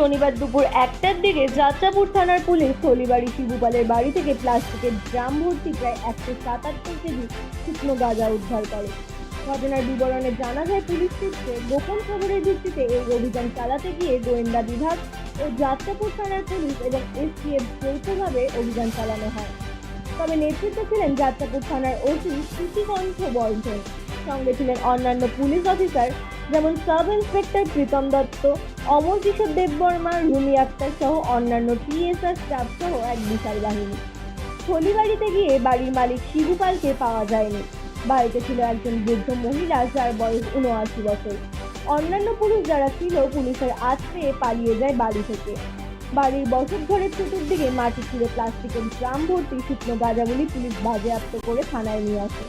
শনিবার দুপুর একটার দিকে যাত্রাপুর থানার পুলিশ থলিবাড়ি শিবুপালের বাড়ি থেকে প্লাস্টিকের ড্রাম ভর্তি প্রায় একশো সাতাত্তর কেজি শুকনো গাঁজা উদ্ধার করে। ঘটনার বিবরণে জানা যায়, পুলিশ সূত্রে গোপন খবরের ভিত্তিতে এই অভিযান চালাতে গিয়ে গোয়েন্দা বিভাগ ও যাত্রাপুর থানার পুলিশ এবং এসটিএফ যৌথভাবে অভিযান চালানো হয়। তবে নেতৃত্বে ছিলেন যাত্রাপুর থানার ওসি শ্রুতিকণ্ঠ বর্ধন। সঙ্গে ছিলেন অন্যান্য পুলিশ অফিসার যেমন সাব ইন্সপেক্টর প্রীতম দত্ত, অমর কিশোর দেববর্মা রুমি আক্তার সহ অন্যান্য টিএসআর স্টাফ সহ এক বিশাল বাহিনী। হলিবাড়িতে গিয়ে বাড়ির মালিক শিবু পালকে পাওয়া যায়নি। বাড়িতে ছিল একজন বৃদ্ধ মহিলা যার বয়স উনআশি বছর। অন্যান্য পুরুষ যারা ছিল, পুলিশের আজ পেয়ে পালিয়ে যায় বাড়ি থেকে। বাড়ির বছর ঘরের চতুর্দিকে মাটি ছিল প্লাস্টিকের ড্রাম ভর্তি শুকনো গাঁজাগুলি পুলিশ বাজেয়াপ্ত করে থানায় নিয়ে আসে।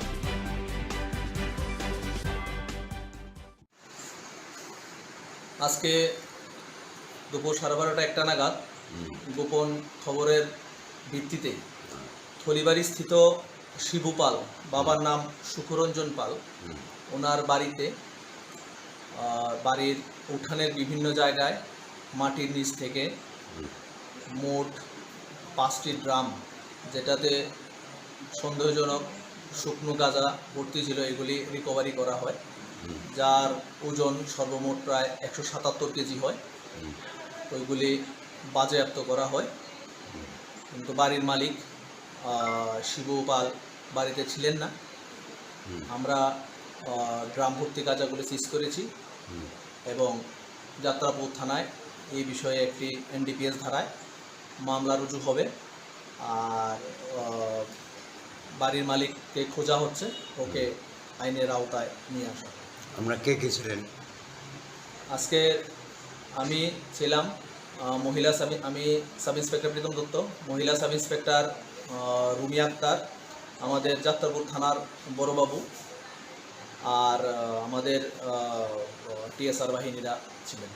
আজকে দুপুর সাড়ে বারোটা একটা নাগাদ গোপন খবরের ভিত্তিতে থলিবাড়ি স্থিত শিবু পাল বাবার নাম সুখরঞ্জন পাল। ওনার বাড়িতে বাড়ির উঠানের বিভিন্ন জায়গায় মাটির নিচ থেকে মোট পাঁচটি ড্রাম যেটাতে সন্দেহজনক শুকনো গাঁজা ভর্তি ছিল এগুলি রিকভারি করা হয়। যার ওজন সর্বমোট প্রায় একশো সাতাত্তর কেজি হয়। ওইগুলি বাজেয়াপ্ত করা হয়। কিন্তু বাড়ির মালিক আহ, শিবু পাল বাড়িতে ছিলেন না। আমরা গ্রাম ভর্তি গাঁজাগুলি সিজ করেছি এবং যাত্রাপুর থানায় এই বিষয়ে একটি এনডিপিএস ধারায় মামলা রুজু হবে। আর বাড়ির মালিককে খোঁজা হচ্ছে। ওকে আইনের আওতায় নিয়ে আসা। আমরা কে কে ছিলেন? আজকে আমি ছিলাম মহিলা সাব, আমি সাব ইন্সপেক্টর প্রীতম দত্ত। মহিলা সাব ইন্সপেক্টর রুমি আক্তার, আমাদের যাত্রাপুর থানার বড়বাবু আর আমাদের টিএসআর বাহিনীরা ছিলেন।